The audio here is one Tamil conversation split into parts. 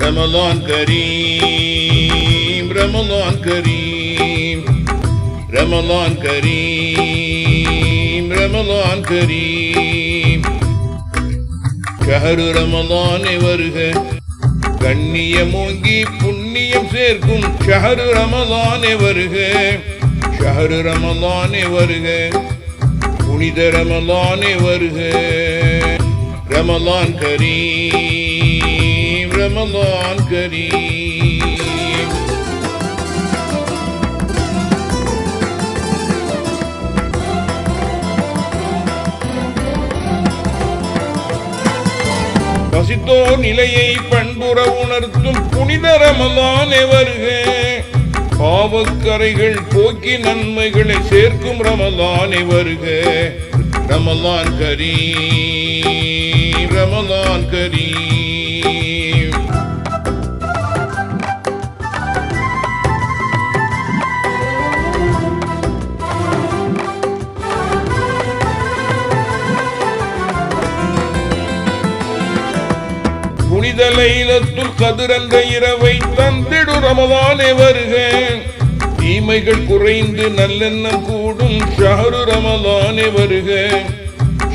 ரமலான் கரீம் ரமலான் கரீம் ரமலான் கரீம் ரமலான் கரீம். ஷஹரு ரமலானே வருக கண்ணியமோங்கி புண்ணியம் சேர்க்கும் ஷஹரு ரமலானே வருக ஷஹரு ரமலானே வருக புனித ரமலானே வருக. ரமலான் கரீம். ரமலான் கரீம் பசித்தோர் நிலையை பண்புற உணர்த்தும் புனித ரமலானே வருக. பாவக்கரைகள் போக்கி நன்மைகளை சேர்க்கும் ரமலானே வருக. ரமலான் கரீம் ரமலான் கரீம். லைலத்துல் கதிரந்த இரவை தந்திடு ரமதானே வருக. தீமைகள் குறைந்து நல்லெண்ணம் கூடும் ஷஹரு ரமதானே வருக.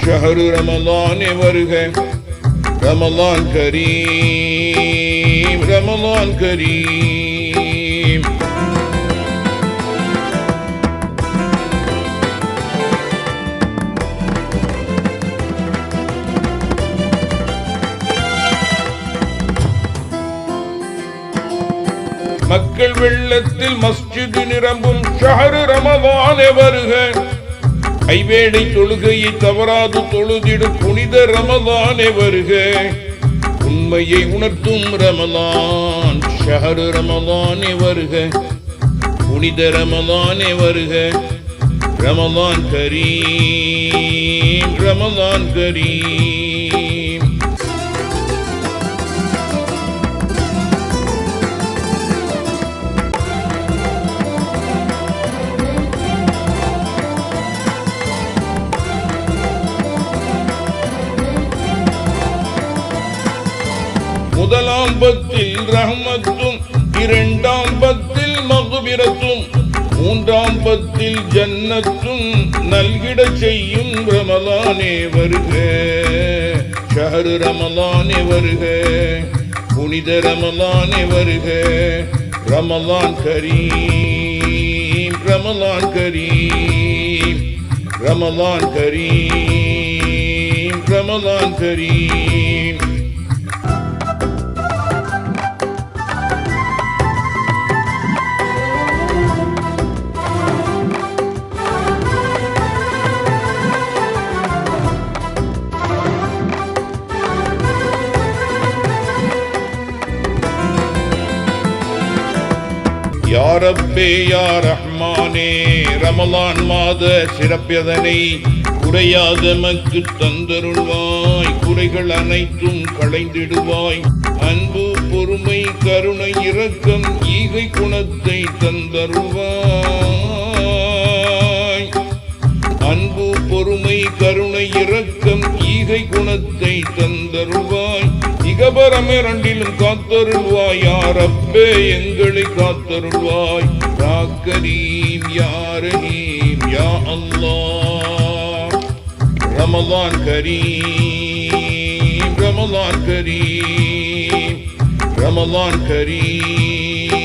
ஷஹரு ரமதானே வருக. ரமலான் கரீம் ரமலான் கரீம். மக்கள் வெள்ளத்தில் மஸ்ஜிது நிரம்பும் ஷஹரு ரமதானே வருக. கைவேடை தொழுகையை தவறாது தொழுதிடு புனித ரமதானே வருக. உண்மையை உணர்த்தும் ரமதான் ஷஹரு ரமதானே வருக. புனித ரமதானே வருக. ரமதான் கரீம் ரமதான் கரீம். முதலாம் பத்தில் ரஹமத்தும் இரண்டாம் பத்தில் மகுபிரத்தும் மூன்றாம் பத்தில் ஜன்னத்தும் நல்கிட செய்யும் ரமலானே வருக. ஷஹரு ரமலானே வருக. புனித ரமலானே வருக. ரமலான் கரீம் ரமலான் கரீம் ரமலான் கரீம் ரமலான் கரீம். யா ரப்பே யா ரஹ்மானே ரமலான் மாத சிறப்பியதனை குறையாத மக்கு தந்தருள்வாய் குறைகள் அனைத்தும் களைந்திடுவாய். அன்பு பொறுமை கருணை இரக்கம் ஈகை குணத்தை தந்தருள்வாய். அன்பு பொறுமை கருணை இரக்கம் ஈகை குணத்தை தந்தருள்வாய். இகபரம் ரெண்டிலும் காத்தருள்வாய். யாரப்பே எங்களை காத்தருள்வாய். யா யாரீம் யா அல்லா ரமலான் கரீம் ரமலான் கரீம். ரமலான் கரீம்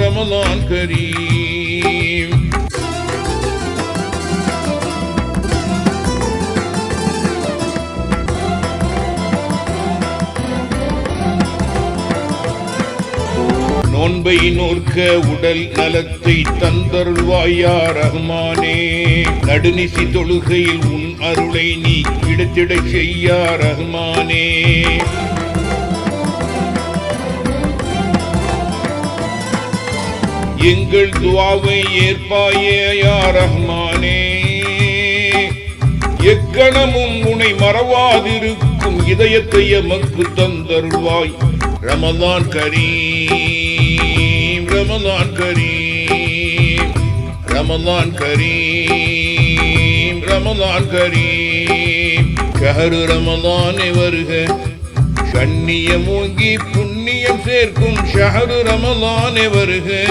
ரமலான் கரீம். நோன்பை நோர்க்க உடல் நலத்தை தந்தருள்வாயா ரஹ்மானே நடுநிசி தொழுகையில் உன் அருளை நீ கிடைத்திட செய்யா ரஹ்மானே எங்கள் துவாவை ஏற்பாயே யா ரஹ்மானே எக்கணமும் உனை மறவாதிருக்கும் இதயத்தை எமக்கு தந்தருள்வாய். ரமதான் கரீம். ரமலான் கரீம். ரமலான் கரீம். ரமலான் கரீம். ஷஹரு ரமலானே வருக. கண்ணியம் ஓங்கி புண்ணியம் சேர்க்கும் ஷஹரு ரமலானே வருக.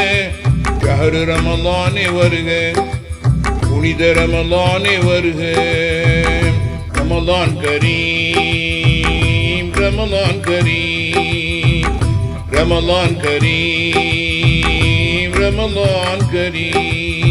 ஷஹரு ரமலானே வருக. புனித ரமலானே வருக. ரமலான் கரீம். ரமலான் கரீம். ரமலான் கரீம். ரமலான் கரீம்